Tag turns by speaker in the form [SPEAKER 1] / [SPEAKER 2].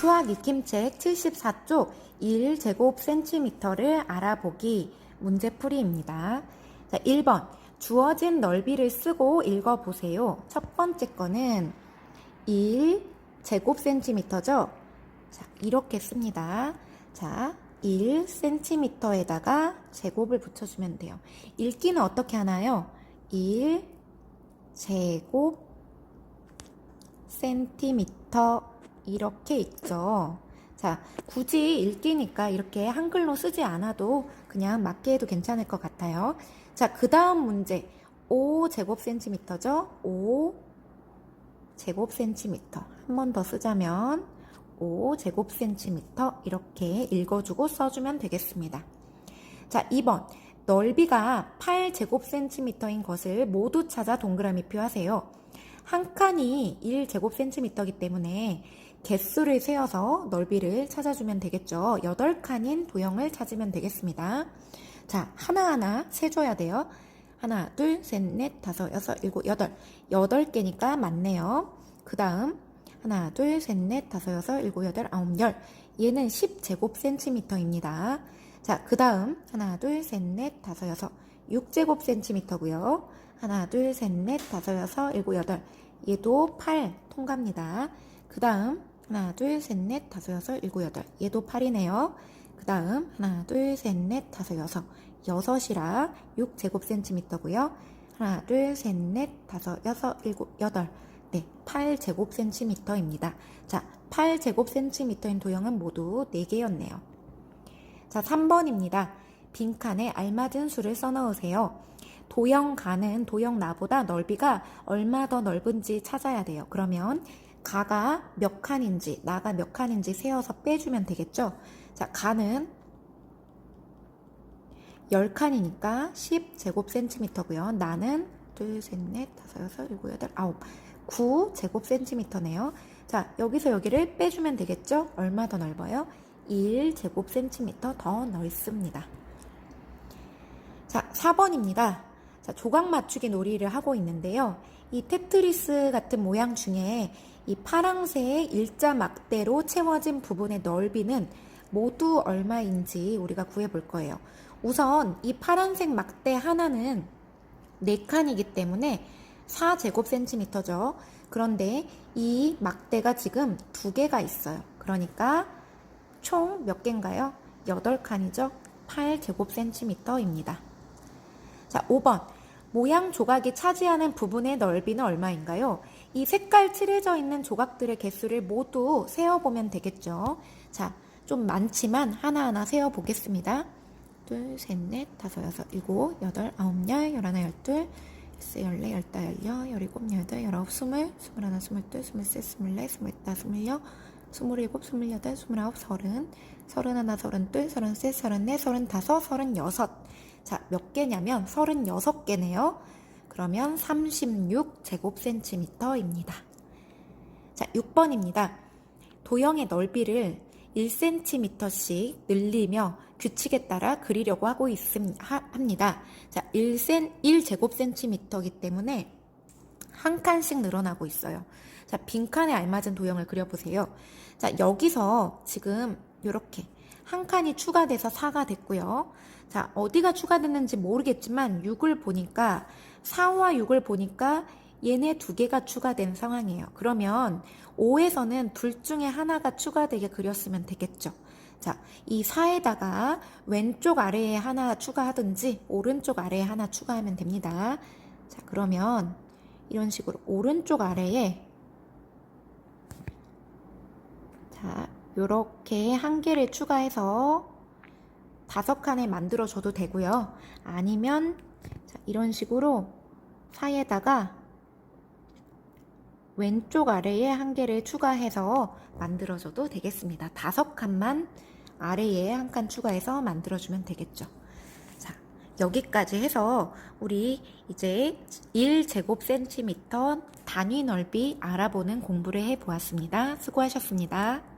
[SPEAKER 1] 수학 익힘책 74쪽 1제곱센티미터를 알아보기 문제풀이입니다. 자, 1번. 주어진 넓이를 쓰고 읽어보세요. 첫 번째 거는 1제곱센티미터죠? 자, 이렇게 씁니다. 자, 1cm에다가 제곱을 붙여주면 돼요. 읽기는 어떻게 하나요? 1 제곱 센티미터 이렇게 읽죠. 자, 굳이 읽기니까 이렇게 한글로 쓰지 않아도 그냥 맞게 해도 괜찮을 것 같아요. 자, 그 다음 문제. 5 제곱 센티미터죠? 5 제곱 센티미터. 한 번 더 쓰자면 5 제곱 센티미터 이렇게 읽어주고 써주면 되겠습니다. 자, 2번. 넓이가 8 제곱 센티미터인 것을 모두 찾아 동그라미 표 하세요. 한 칸이 1 제곱 센티미터이기 때문에 개수를 세어서 넓이를 찾아주면 되겠죠. 8칸인 도형을 찾으면 되겠습니다. 자, 하나하나 세줘야 돼요. 하나, 둘, 셋, 넷, 다섯, 여섯, 일곱, 여덟. 여덟 개니까 맞네요. 그 다음, 하나, 둘, 셋, 넷, 다섯, 여섯, 일곱, 여덟, 아홉, 열. 얘는 10제곱센티미터입니다. 자, 그 다음, 하나, 둘, 셋, 넷, 다섯, 여섯, 6제곱센티미터고요. 하나, 둘, 셋, 넷, 다섯, 여섯, 일곱, 여덟. 얘도 8 통과입니다. 그 다음, 하나, 둘, 셋, 넷, 다섯, 여섯, 일곱, 여덟. 얘도 8이네요. 그 다음, 하나, 둘, 셋, 넷, 다섯, 여섯. 여섯이라 6제곱센티미터고요. 하나, 둘, 셋, 넷, 다섯, 여섯, 일곱, 여덟. 네, 8제곱센티미터입니다. 자, 8제곱센티미터인 도형은 모두 4개였네요. 자, 3번입니다. 빈칸에 알맞은 수를 써넣으세요. 도형 가는 도형 나보다 넓이가 얼마 더 넓은지 찾아야 돼요. 그러면 가가 몇 칸인지, 나가 몇 칸인지 세어서 빼주면 되겠죠? 자, 가는 10칸이니까 10제곱센티미터고요. 나는 둘, 셋, 넷, 다섯, 여섯, 일곱, 여덟, 아홉, 9제곱센티미터네요. 자, 여기서 여기를 빼주면 되겠죠? 얼마 더 넓어요? 1제곱센티미터 더 넓습니다. 자, 4번입니다. 자, 조각 맞추기 놀이를 하고 있는데요. 이 테트리스 같은 모양 중에 이 파랑새의 일자 막대로 채워진 부분의 넓이는 모두 얼마인지 우리가 구해 볼 거예요. 우선 이 파란색 막대 하나는 4칸이기 때문에 4제곱센티미터죠. 그런데 이 막대가 지금 두 개가 있어요. 그러니까 총 몇 개인가요? 8칸이죠. 8제곱센티미터입니다. 자, 5번. 모양 조각이 차지하는 부분의 넓이는 얼마인가요? 이 색깔 칠해져 있는 조각들의 개수를 모두 세어보면 되겠죠. 자, 좀 많지만 하나하나 세어보겠습니다. 둘, 셋, 넷, 다섯, 여섯, 일곱, 여덟, 아홉, 열, 열하나, 열둘, 열세, 열네, 열다, 열여, 열일곱, 열여덟, 열아홉, 스물, 스물하나, 스물둘, 스물셋, 스물넷, 스물다, 스물여, 스물일곱, 스물여덟, 스물아홉, 서른, 서른하나, 서른둘, 서른셋, 서른넷, 서른다섯, 서른여섯. 자, 몇 개냐면 36개네요. 그러면 36제곱센티미터입니다. 자, 6번입니다. 도형의 넓이를 1cm씩 늘리며 규칙에 따라 그리려고 하고 합니다. 자, 1cm, 1제곱센티미터이기 때문에 한 칸씩 늘어나고 있어요. 자, 빈칸에 알맞은 도형을 그려보세요. 자, 여기서 지금 이렇게 한 칸이 추가돼서 4가 됐고요. 자, 어디가 추가됐는지 모르겠지만 6을 보니까 4와 6을 보니까 얘네 두 개가 추가된 상황이에요. 그러면 5에서는 둘 중에 하나가 추가되게 그렸으면 되겠죠. 자, 이 4에다가 왼쪽 아래에 하나 추가하든지 오른쪽 아래에 하나 추가하면 됩니다. 자, 그러면 이런 식으로 오른쪽 아래에 자, 요렇게 한 개를 추가해서 다섯 칸을 만들어줘도 되고요. 아니면 자, 이런 식으로 사이에다가 왼쪽 아래에 한 개를 추가해서 만들어줘도 되겠습니다. 다섯 칸만 아래에 한 칸 추가해서 만들어주면 되겠죠. 자, 여기까지 해서 우리 이제 1제곱센티미터 단위 넓이 알아보는 공부를 해보았습니다. 수고하셨습니다.